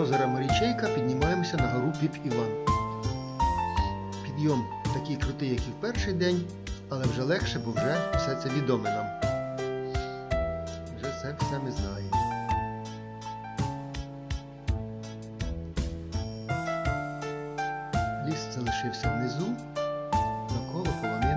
озера Марічейка піднімаємося на гору Піп Іван. Підйом такий крутий, як і в перший день, але вже легше, бо вже все це відоме нам. Вже це все ми знаємо. Ліс залишився внизу, навколо полонини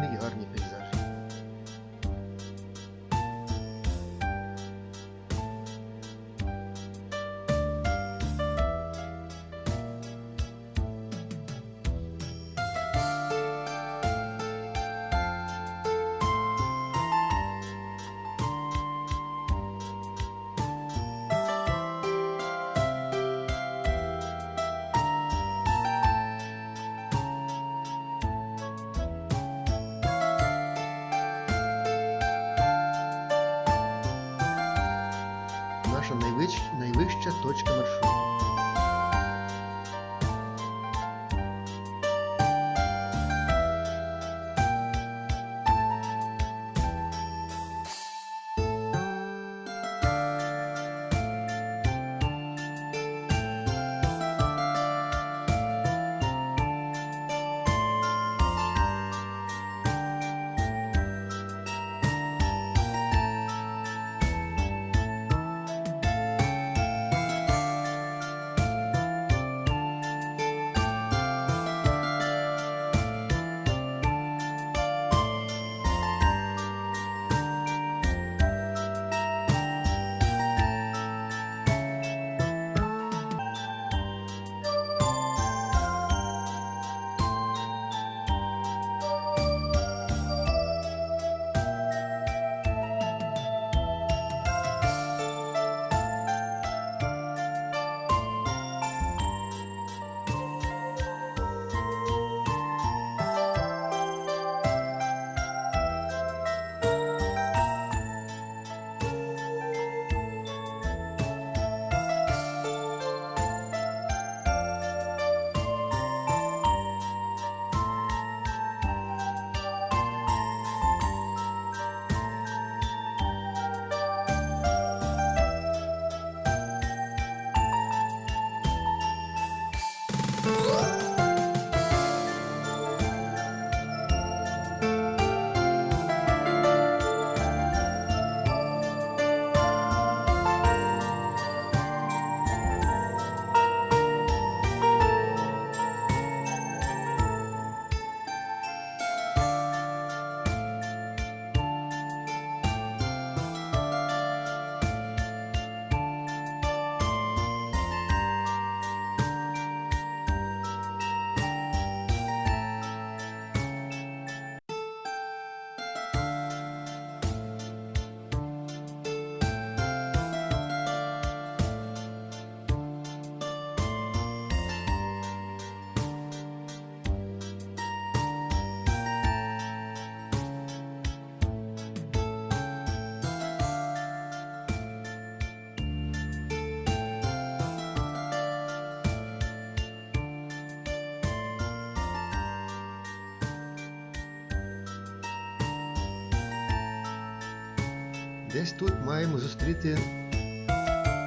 Наша найвищ... найвища точка маршруту. Десь тут маємо зустріти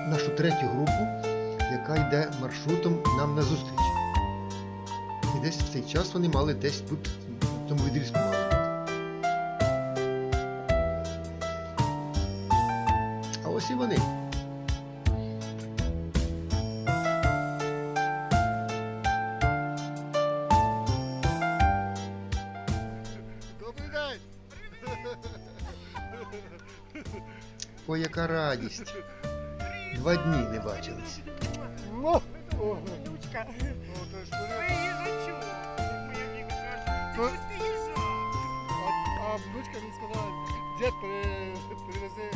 нашу третю групу, яка йде маршрутом нам на зустріч. І десь в цей час вони мали десь тут, в цьому відрізку мали. А ось і вони. Ой, яка радість. Два дні не бачились. Ну, о, їжак. а, внучка мені сказала, дід привезе перевези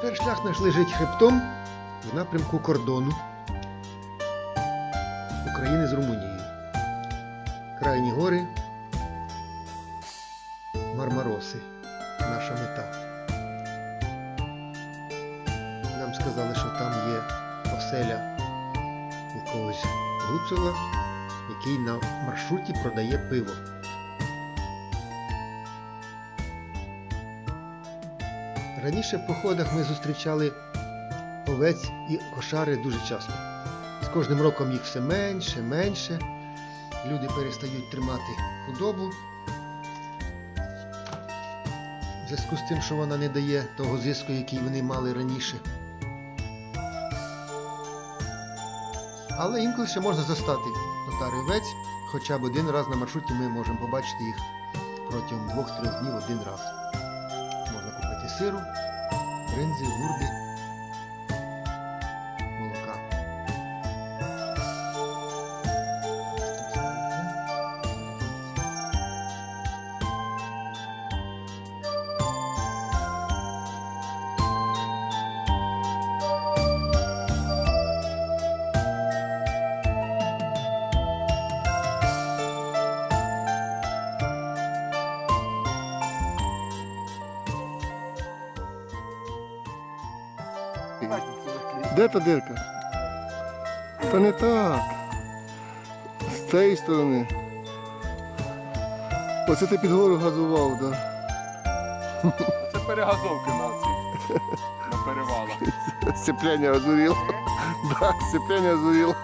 Тепер шлях наш лежить хребтом в напрямку кордону України з Румунією. Крайні гори Мармароси. Наша мета. Нам сказали, що там є оселя якогось Гуцула, який на маршруті продає пиво. Раніше в походах ми зустрічали овець і кошари дуже часто. З кожним роком їх все менше, менше. Люди перестають тримати худобу. В зв'язку з тим, що вона не дає того зиску, який вони мали раніше. Але інколи ще можна застати отари овець. Хоча б один раз на маршруті ми можемо побачити їх протягом двох-трьох днів один раз. Сиру, бринзи, гурди, Де та дирка? Та не так. З цієї сторони. Оце ти під гору газував, так? Да? Це перегазовки на цих, на перевалах. Сцепляння озуріло. Так, сцепляння озуріло.